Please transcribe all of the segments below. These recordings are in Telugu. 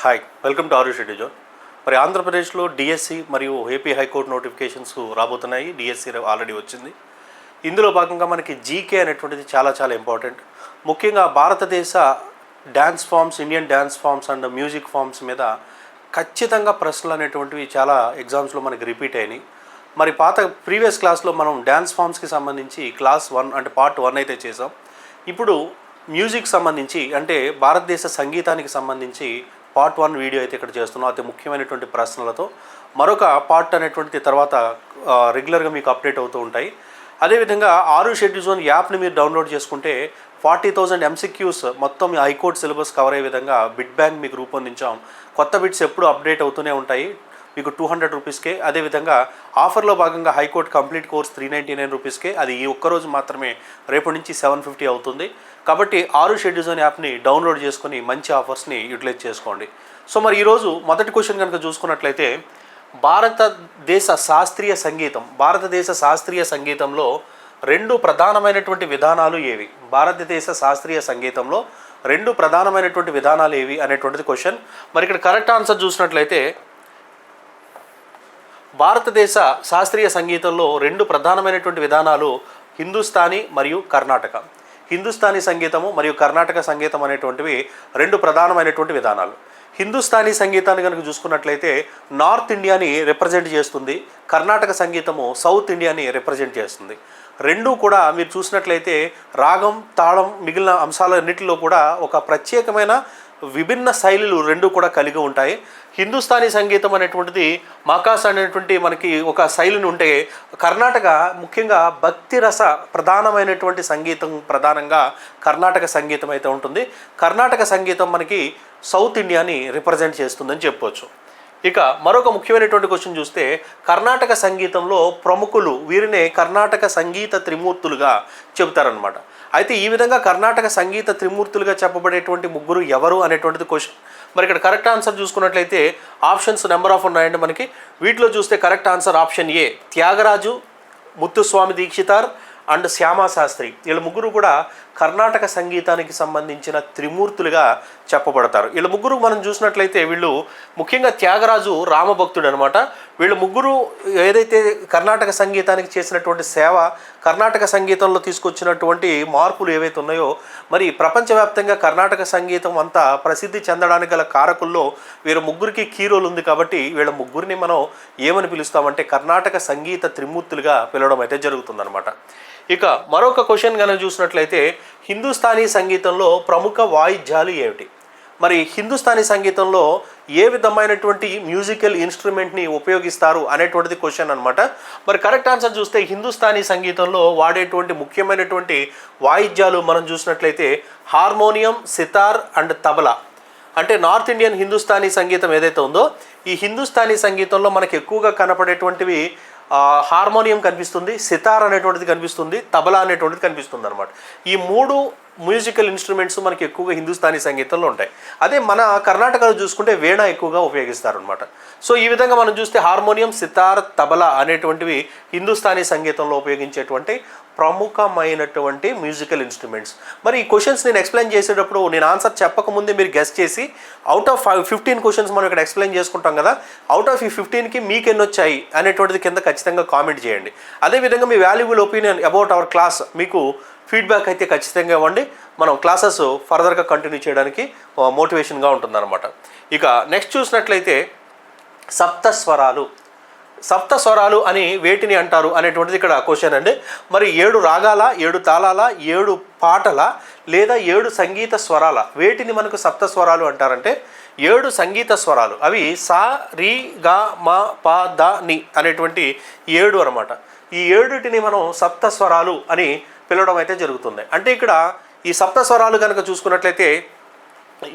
హాయ్ వెల్కమ్ టు ఆరు షెడ్యూ జోన్ మరి ఆంధ్రప్రదేశ్లో డిఎస్సి మరియు ఏపీ హైకోర్టు నోటిఫికేషన్స్ రాబోతున్నాయి. డిఎస్సి ఆల్రెడీ వచ్చింది. ఇందులో భాగంగా మనకి జీకే అనేటువంటిది చాలా చాలా ఇంపార్టెంట్ ముఖ్యంగా భారతదేశ dance forms Indian dance forms and music forms మీద ఖచ్చితంగా ప్రశ్నలు అనేటువంటివి చాలా ఎగ్జామ్స్లో మనకి రిపీట్ అయినాయి. మరి పాత ప్రీవియస్ క్లాస్లో మనం డ్యాన్స్ ఫామ్స్కి సంబంధించి క్లాస్ వన్ అంటే పార్ట్ వన్ అయితే చేసాం ఇప్పుడు మ్యూజిక్ సంబంధించి అంటే భారతదేశ సంగీతానికి సంబంధించి పార్ట్ వన్ వీడియో అయితే ఇక్కడ చేస్తున్నాం. అతి ముఖ్యమైనటువంటి ప్రశ్నలతో మరొక పార్ట్ అనేటువంటి తర్వాత రెగ్యులర్గా మీకు అప్డేట్ అవుతూ ఉంటాయి. అదేవిధంగా ఆరు షెడ్యూల్ జోన్ యాప్ని మీరు డౌన్లోడ్ చేసుకుంటే ఫార్టీ థౌజండ్ ఎంసీక్యూస్ మొత్తం హైకోర్టు సిలబస్ కవర్ అయ్యే విధంగా బిట్ బ్యాంక్ మీకు రూపొందించాం. కొత్త బిట్స్ ఎప్పుడు అప్డేట్ అవుతూనే ఉంటాయి. మీకు టూ హండ్రెడ్ రూపీస్కే అదేవిధంగా ఆఫర్లో భాగంగా high court complete course three ninety nine రూపీస్కే అది ఈ ఒక్కరోజు మాత్రమే రేపటి నుంచి సెవెన్ ఫిఫ్టీ అవుతుంది. కాబట్టి ఆరు షెడ్యూజన్ యాప్ని డౌన్లోడ్ చేసుకొని మంచి ఆఫర్స్ని యూటిలైజ్ చేసుకోండి. సో మరి ఈరోజు మొదటి క్వశ్చన్ కనుక చూసుకున్నట్లయితే భారతదేశ శాస్త్రీయ సంగీతం భారతదేశ శాస్త్రీయ సంగీతంలో రెండు ప్రధానమైనటువంటి విధానాలు ఏవి? భారతదేశ శాస్త్రీయ సంగీతంలో రెండు ప్రధానమైనటువంటి విధానాలు ఏవి అనేటువంటిది క్వశ్చన్ మరి ఇక్కడ కరెక్ట్ ఆన్సర్ చూసినట్లయితే భారతదేశ శాస్త్రీయ సంగీతంలో రెండు ప్రధానమైనటువంటి విధానాలు హిందుస్థానీ మరియు కర్ణాటక. హిందుస్థానీ సంగీతము మరియు కర్ణాటక సంగీతం అనేటువంటివి రెండు ప్రధానమైనటువంటి విధానాలు. హిందుస్థానీ సంగీతాన్ని కనుక చూసుకున్నట్లయితే నార్త్ ఇండియాని రిప్రజెంట్ చేస్తుంది కర్ణాటక సంగీతము సౌత్ ఇండియాని రిప్రజెంట్ చేస్తుంది. రెండూ కూడా మీరు చూసినట్లయితే రాగం తాళం మిగిలిన అంశాలన్నింటిలో కూడా ఒక ప్రత్యేకమైన విభిన్న శైలులు రెండు కూడా కలిగి ఉంటాయి. హిందుస్థానీ సంగీతం అనేటువంటిది మకాస్ అనేటువంటి మనకి ఒక శైలిని ఉంటే కర్ణాటక ముఖ్యంగా భక్తి రస ప్రధానమైనటువంటి సంగీతం ప్రధానంగా కర్ణాటక సంగీతం అయితే ఉంటుంది. కర్ణాటక సంగీతం మనకి సౌత్ ఇండియాని రిప్రజెంట్ చేస్తుందని చెప్పొచ్చు. ఇక మరొక ముఖ్యమైనటువంటి క్వశ్చన్ చూస్తే కర్ణాటక సంగీతంలో ప్రముఖులు వీరినే కర్ణాటక సంగీత త్రిమూర్తులుగా చెబుతారనమాట అయితే ఈ విధంగా కర్ణాటక సంగీత త్రిమూర్తులుగా చెప్పబడేటువంటి ముగ్గురు ఎవరు అనేటువంటిది క్వశ్చన్ మరి ఇక్కడ కరెక్ట్ ఆన్సర్ చూసుకున్నట్లయితే ఆప్షన్స్ నెంబర్ ఆఫ్ ఉన్నాయండి మనకి. వీటిలో చూస్తే correct answer option A Tyagaraju Muthuswami Dikshitar and Shyama Shastri. వీళ్ళ ముగ్గురు కూడా కర్ణాటక సంగీతానికి సంబంధించిన త్రిమూర్తులుగా చెప్పబడతారు. వీళ్ళ ముగ్గురు మనం చూసినట్లయితే వీళ్ళు ముఖ్యంగా త్యాగరాజు రామభక్తుడు అనమాట వీళ్ళు ముగ్గురు ఏదైతే కర్ణాటక సంగీతానికి చేసినటువంటి సేవ కర్ణాటక సంగీతంలో తీసుకొచ్చినటువంటి మార్పులు ఏవైతే ఉన్నాయో మరి ప్రపంచవ్యాప్తంగా కర్ణాటక సంగీతం అంతా ప్రసిద్ధి చెందడానికి గల కారకుల్లో వీరు ముగ్గురికి కీరోలు ఉంది కాబట్టి వీళ్ళ ముగ్గురిని మనం ఏమని పిలుస్తామంటే కర్ణాటక సంగీత త్రిమూర్తులుగా పిలవడం అయితే జరుగుతుందన్నమాట. ఇక మరొక క్వశ్చన్ కనుక చూసినట్లయితే హిందుస్థానీ సంగీతంలో ప్రముఖ వాయిద్యాలు ఏమిటి? మరి హిందుస్థానీ సంగీతంలో ఏ విధమైనటువంటి మ్యూజికల్ ఇన్స్ట్రుమెంట్ని ఉపయోగిస్తారు అనేటువంటిది క్వశ్చన్ అనమాట మరి కరెక్ట్ ఆన్సర్ చూస్తే హిందుస్థానీ సంగీతంలో వాడేటువంటి ముఖ్యమైనటువంటి వాయిద్యాలు మనం చూసినట్లయితే హార్మోనియం సితార్ అండ్ తబలా. అంటే నార్త్ ఇండియన్ హిందుస్థానీ సంగీతం ఏదైతే ఉందో ఈ హిందుస్థానీ సంగీతంలో మనకు ఎక్కువగా కనపడేటువంటివి హార్మోనియం కనిపిస్తుంది సితార్ అనేటువంటిది కనిపిస్తుంది తబలా అనేటువంటిది కనిపిస్తుంది అనమాట ఈ మూడు మ్యూజికల్ ఇన్స్ట్రుమెంట్స్ మనకి ఎక్కువగా హిందుస్థానీ సంగీతంలో ఉంటాయి. అదే మన కర్ణాటకలో చూసుకుంటే వీణ ఎక్కువగా ఉపయోగిస్తారు అనమాట సో ఈ విధంగా మనం చూస్తే హార్మోనియం సితార్ తబలా అనేటువంటివి హిందుస్థానీ సంగీతంలో ఉపయోగించేటువంటి ప్రముఖమైనటువంటి మ్యూజికల్ ఇన్స్ట్రుమెంట్స్ మరి ఈ క్వశ్చన్స్ నేను ఎక్స్ప్లెయిన్ చేసేటప్పుడు నేను ఆన్సర్ చెప్పకముందే మీరు గెస్ట్ చేసి అవుట్ ఆఫ్ ఫిఫ్టీన్ క్వశ్చన్స్ మనం ఇక్కడ ఎక్స్ప్లెయిన్ చేసుకుంటాం కదా అవుట్ ఆఫ్ ఈ ఫిఫ్టీన్కి మీకు ఎన్ని వచ్చాయి అనేటువంటిది కింద ఖచ్చితంగా కామెంట్ చేయండి. అదేవిధంగా మీ valuable opinion about our class మీకు ఫీడ్బ్యాక్ అయితే ఖచ్చితంగా ఇవ్వండి. మనం క్లాసెస్ ఫర్దర్గా కంటిన్యూ చేయడానికి మోటివేషన్గా ఉంటుందన్నమాట. ఇక నెక్స్ట్ చూసినట్లయితే సప్త స్వరాలు. సప్త స్వరాలు అని వేటిని అంటారు అనేటువంటిది ఇక్కడ క్వశ్చన్ అండి. మరి ఏడు రాగాల ఏడు తాళాల ఏడు పాటల లేదా ఏడు సంగీత స్వరాల వేటిని మనకు సప్త స్వరాలు అంటారంటే ఏడు సంగీత స్వరాలు. అవి సా రి గా మా పా ద ని అనేటువంటి ఏడు అనమాట ఈ ఏడుటిని మనం సప్త స్వరాలు అని పిలవడం అయితే జరుగుతుంది. అంటే ఇక్కడ ఈ సప్త స్వరాలు కనుక చూసుకున్నట్లయితే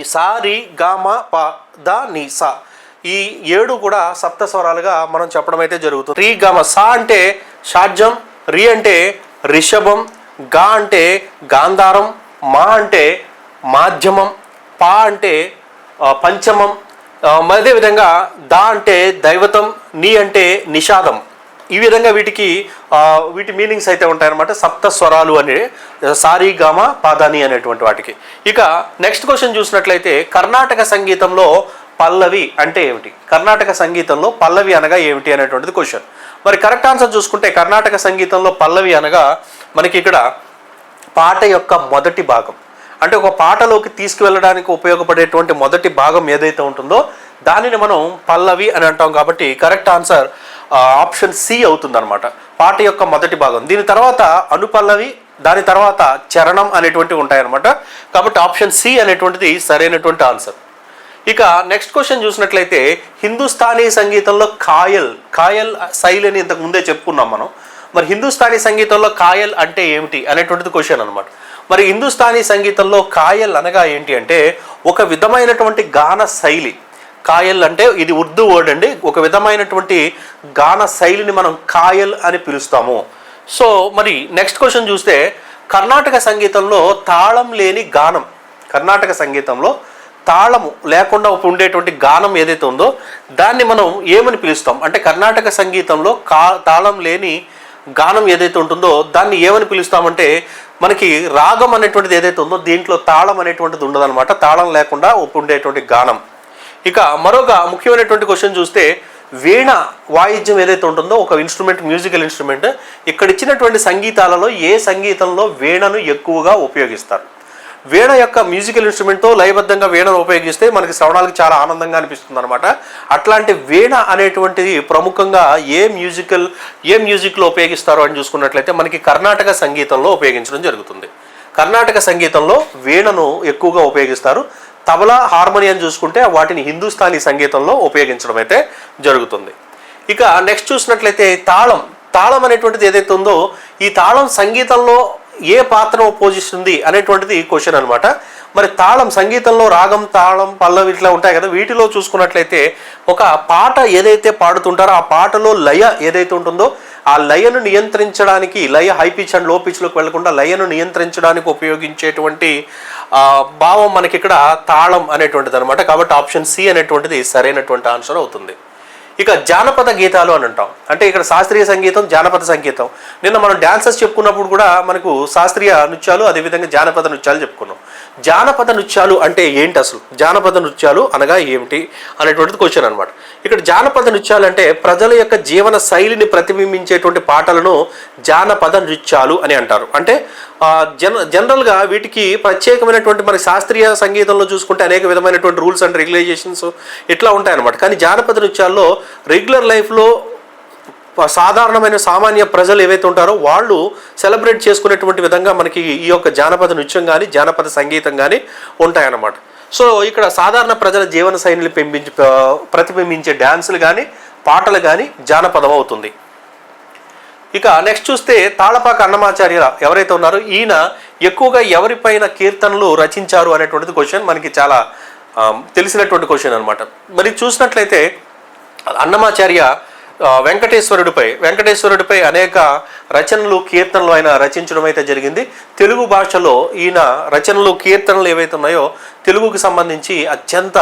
ఈ సా రి గా ప ద ని సా ఈ ఏడు కూడా సప్త స్వరాలుగా మనం చెప్పడం అయితే జరుగుతుంది. రీ గమ సా అంటే షాడ్జం రి అంటే రిషభం గా అంటే గాంధారం మా అంటే మాధ్యమం పా అంటే పంచమం అదేవిధంగా దా అంటే దైవతం నీ అంటే నిషాదం. ఈ విధంగా వీటికి వీటి మీనింగ్స్ అయితే ఉంటాయన్నమాట. సప్త స్వరాలు అనే సారీ గామ పాదాని అనేటువంటి వాటికి. ఇక నెక్స్ట్ క్వశ్చన్ చూసినట్లయితే కర్ణాటక సంగీతంలో పల్లవి అంటే ఏమిటి? కర్ణాటక సంగీతంలో పల్లవి అనగా ఏమిటి అనేటువంటిది క్వశ్చన్ మరి కరెక్ట్ ఆన్సర్ చూసుకుంటే కర్ణాటక సంగీతంలో పల్లవి అనగా మనకి ఇక్కడ పాట యొక్క మొదటి భాగం. అంటే ఒక పాటలోకి తీసుకువెళ్ళడానికి ఉపయోగపడేటువంటి మొదటి భాగం ఏదైతే ఉంటుందో దానిని మనం పల్లవి అని అంటాం కాబట్టి కరెక్ట్ ఆన్సర్ ఆప్షన్ సి అవుతుందన్నమాట. పాట యొక్క మొదటి భాగం. దీని తర్వాత అనుపల్లవి దాని తర్వాత చరణం అనేటువంటివి ఉంటాయన్నమాట. కాబట్టి ఆప్షన్ సి అనేటువంటిది సరైనటువంటి ఆన్సర్. ఇక నెక్స్ట్ క్వశ్చన్ చూసినట్లయితే హిందుస్థానీ సంగీతంలో కాయల్ కాయల్ శైలి అని ఇంతకు ముందే చెప్పుకున్నాం మనం. మరి హిందుస్థానీ సంగీతంలో కాయల్ అంటే ఏమిటి అనేటువంటిది క్వశ్చన్ అనమాట మరి హిందుస్థానీ సంగీతంలో కాయల్ అనగా ఏంటి అంటే ఒక విధమైనటువంటి గాన శైలి. కాయల్ అంటే ఇది ఉర్దూ వర్డ్ అండి. ఒక విధమైనటువంటి గాన శైలిని మనం కాయల్ అని పిలుస్తాము. సో మరి నెక్స్ట్ క్వశ్చన్ చూస్తే కర్ణాటక సంగీతంలో తాళం లేని గానం కర్ణాటక సంగీతంలో తాళము లేకుండా ఉండేటువంటి గానం ఏదైతే ఉందో దాన్ని మనం ఏమని పిలుస్తాం? అంటే కర్ణాటక సంగీతంలో కా తాళం లేని గానం ఏదైతే ఉంటుందో దాన్ని ఏమని పిలుస్తామంటే మనకి రాగం అనేటువంటిది ఏదైతే ఉందో దీంట్లో తాళం అనేటువంటిది ఉండదన్నమాట. తాళం లేకుండా ఉండేటువంటి గానం. ఇక మరొక ముఖ్యమైనటువంటి క్వశ్చన్ చూస్తే వీణ వాయిద్యం ఏదైతే ఉంటుందో ఒక ఇన్స్ట్రుమెంట్ మ్యూజికల్ ఇన్స్ట్రుమెంట్ ఇక్కడ ఇచ్చినటువంటి సంగీతాలలో ఏ సంగీతంలో వీణను ఎక్కువగా ఉపయోగిస్తారు? వీణ యొక్క మ్యూజికల్ ఇన్స్ట్రుమెంట్తో లయబద్ధంగా వీణను ఉపయోగిస్తే మనకి శ్రవణాలకు చాలా ఆనందంగా అనిపిస్తుంది అనమాట అట్లాంటి వీణ అనేటువంటిది ప్రముఖంగా ఏ మ్యూజికల్ ఏ మ్యూజిక్లో ఉపయోగిస్తారు అని చూసుకున్నట్లయితే మనకి కర్ణాటక సంగీతంలో ఉపయోగించడం జరుగుతుంది. కర్ణాటక సంగీతంలో వీణను ఎక్కువగా ఉపయోగిస్తారు. తబలా హార్మోనియం చూసుకుంటే వాటిని హిందుస్థానీ సంగీతంలో ఉపయోగించడం అయితే జరుగుతుంది. ఇక నెక్స్ట్ చూసినట్లయితే తాళం. తాళం అనేటువంటిది ఏదైతే ఉందో ఈ తాళం సంగీతంలో ఏ పాత్రను పోషిస్తుంది అనేటువంటిది క్వశ్చన్ అనమాట మరి తాళం సంగీతంలో రాగం తాళం పల్లవి ఇట్లా ఉంటాయి కదా వీటిలో చూసుకున్నట్లయితే ఒక పాట ఏదైతే పాడుతుంటారో ఆ పాటలో లయ ఏదైతే ఉంటుందో ఆ లయను నియంత్రించడానికి లయ హై పిచ్ అండ్లో పిచ్లోకి వెళ్ళకుండా లయను నియంత్రించడానికి ఉపయోగించేటువంటి భావం మనకి ఇక్కడ తాళం అనేటువంటిది అనమాట కాబట్టి ఆప్షన్ సి అనేటువంటిది సరైనటువంటి ఆన్సర్ అవుతుంది. ఇక జానపద గీతాలు అని అంటాం. అంటే ఇక్కడ శాస్త్రీయ సంగీతం జానపద సంగీతం. నిన్న మనం డాన్సెస్ చెప్పుకున్నప్పుడు కూడా మనకు శాస్త్రీయ నృత్యాలు అదేవిధంగా జానపద నృత్యాలు చెప్పుకున్నాం. జానపద నృత్యాలు అంటే ఏంటి అసలు? జానపద నృత్యాలు అనగా ఏమిటి అనేటువంటిది క్వశ్చన్ అనమాట ఇక్కడ జానపద నృత్యాలు అంటే ప్రజల యొక్క జీవన శైలిని ప్రతిబింబించేటువంటి పాటలను జానపద నృత్యాలు అని అంటారు. అంటే జన జనరల్గా వీటికి ప్రత్యేకమైనటువంటి మన శాస్త్రీయ సంగీతంలో చూసుకుంటే అనేక విధమైనటువంటి రూల్స్ అండ్ రెగ్యులేషన్స్ ఇట్లా ఉంటాయన్నమాట. కానీ జానపద నృత్యాల్లో రెగ్యులర్ లైఫ్లో సాధారణమైన సామాన్య ప్రజలు ఏవైతే ఉంటారో వాళ్ళు సెలబ్రేట్ చేసుకునేటువంటి విధంగా మనకి ఈ యొక్క జానపద నృత్యం కానీ జానపద సంగీతం కానీ ఉంటాయన్నమాట. సో ఇక్కడ సాధారణ ప్రజల జీవన శైలిని పెంపించి ప్రతిబింబించే డ్యాన్సులు కానీ పాటలు కానీ జానపదం అవుతుంది. ఇక నెక్స్ట్ చూస్తే తాళపాక అన్నమాచార్య ఎవరైతే ఉన్నారో ఈయన ఎక్కువగా ఎవరిపైన కీర్తనలు రచించారు అనేటువంటిది క్వశ్చన్ మనకి చాలా తెలిసినటువంటి క్వశ్చన్ అనమాట మరి చూసినట్లయితే అన్నమాచార్య వెంకటేశ్వరుడిపై వెంకటేశ్వరుడిపై అనేక రచనలు కీర్తనలు ఆయన రచించడం అయితే జరిగింది. తెలుగు భాషలో ఈయన రచనలు కీర్తనలు ఏవైతే ఉన్నాయో తెలుగుకి సంబంధించి అత్యంత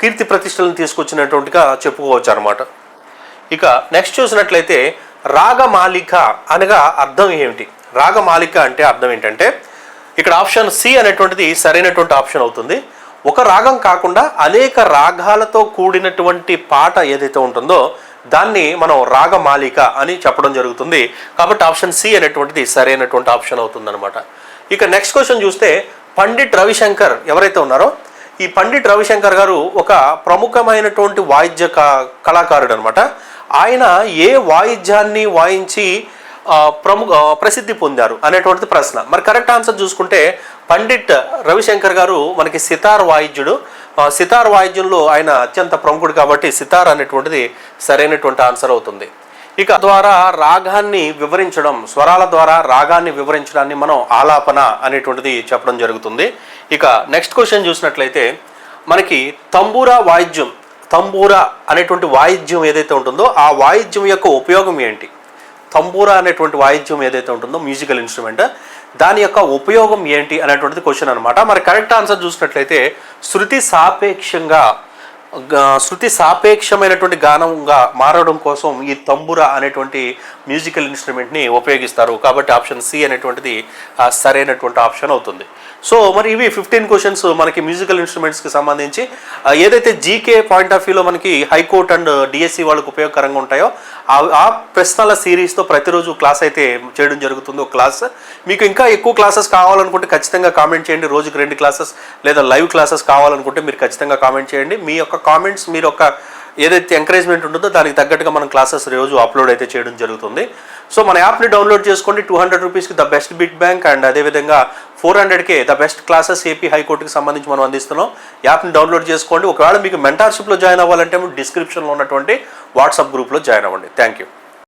కీర్తి ప్రతిష్టలను తీసుకొచ్చినటువంటిగా చెప్పుకోవచ్చు అనమాట ఇక నెక్స్ట్ చూసినట్లయితే రాగమాలిక అనగా అర్థం ఏమిటి? రాగమాలిక అంటే అర్థం ఏంటంటే ఇక్కడ ఆప్షన్ సి అనేటువంటిది సరైనటువంటి ఆప్షన్ అవుతుంది. ఒక రాగం కాకుండా అనేక రాగాలతో కూడినటువంటి పాట ఏదైతే ఉంటుందో దాన్ని మనం రాగమాలిక అని చెప్పడం జరుగుతుంది. కాబట్టి ఆప్షన్ సి అనేటువంటిది సరైనటువంటి ఆప్షన్ అవుతుందన్నమాట. ఇక నెక్స్ట్ క్వశ్చన్ చూస్తే పండిట్ రవిశంకర్ ఎవరైతే ఉన్నారో ఈ పండిట్ రవిశంకర్ గారు ఒక ప్రముఖమైనటువంటి వాయిద్య క- కళాకారుడు అనమాట ఆయన ఏ వాయిద్యాన్ని వాయించి ప్రముఖ ప్రసిద్ధి పొందారు అనేటువంటిది ప్రశ్న. మరి కరెక్ట్ ఆన్సర్ చూసుకుంటే పండిట్ రవిశంకర్ గారు మనకి సితార్ వాయిద్యుడు. సితార్ వాయిద్యంలో ఆయన అత్యంత ప్రముఖుడు కాబట్టి సితార్ అనేటువంటిది సరైనటువంటి ఆన్సర్ అవుతుంది. ఇక ద్వారా రాగాన్ని వివరించడం స్వరాల ద్వారా రాగాన్ని వివరించడాన్ని మనం ఆలాపన అనేటువంటిది చెప్పడం జరుగుతుంది. ఇక నెక్స్ట్ క్వశ్చన్ చూసినట్లయితే మనకి తంబూరా వాయిద్యం తంబూరా అనేటువంటి వాయిద్యం ఏదైతే ఉంటుందో ఆ వాయిద్యం యొక్క ఉపయోగం ఏంటి? తంబూరా అనేటువంటి వాయిద్యం ఏదైతే ఉంటుందో మ్యూజికల్ ఇన్స్ట్రుమెంట్ దాని యొక్క ఉపయోగం ఏంటి అనేటువంటిది క్వశ్చన్ అనమాట మరి కరెక్ట్ ఆన్సర్ చూసినట్లయితే శృతి సాపేక్షంగా శృతి సాపేక్షమైనటువంటి గానంగా మారడం కోసం ఈ తంబుర అనేటువంటి మ్యూజికల్ ఇన్స్ట్రుమెంట్ని ఉపయోగిస్తారు. కాబట్టి ఆప్షన్ సి అనేటువంటిది సరైనటువంటి ఆప్షన్ అవుతుంది. సో మరి ఇవి ఫిఫ్టీన్ క్వశ్చన్స్ మనకి మ్యూజికల్ ఇన్స్ట్రుమెంట్స్కి సంబంధించి. ఏదైతే జీకే పాయింట్ ఆఫ్ వ్యూలో మనకి హైకోర్ట్ అండ్ డిఎస్సి వాళ్ళకు ఉపయోగకరంగా ఉంటాయో ఆ- ఆ ప్రశ్నల సిరీస్తో ప్రతిరోజు క్లాస్ అయితే చేయడం జరుగుతుంది. ఒక క్లాస్. మీకు ఇంకా ఎక్కువ క్లాసెస్ కావాలనుకుంటే ఖచ్చితంగా కామెంట్ చేయండి. రోజుకి రెండు క్లాసెస్ లేదా లైవ్ క్లాసెస్ కావాలనుకుంటే మీరు ఖచ్చితంగా కామెంట్ చేయండి. మీ యొక్క కామెంట్స్ మీరు ఒక ఏదైతే ఎంకరేజ్మెంట్ ఉంటుందో దానికి తగ్గట్టుగా మనం క్లాసెస్ రోజు అప్లోడ్ అయితే చేయడం జరుగుతుంది. సో మన యాప్ని డౌన్లోడ్ చేసుకోండి. టూ హండ్రెడ్ రూపీస్కి the best bit bank and అదేవిధంగా ఫోర్ హండ్రెడ్కే ద బెస్ట్ క్లాసెస్ ఏపీ హైకోర్టుకి సంబంధించి మనం అందిస్తున్నాం. యాప్ని డౌన్లోడ్ చేసుకోండి. ఒకవేళ మీకు మెంటార్షిప్లో జాయిన్ అవ్వాలంటే డిస్క్రిప్షన్లో ఉన్నటువంటి వాట్సాప్ గ్రూప్లో జాయిన్ అవ్వండి. Thank you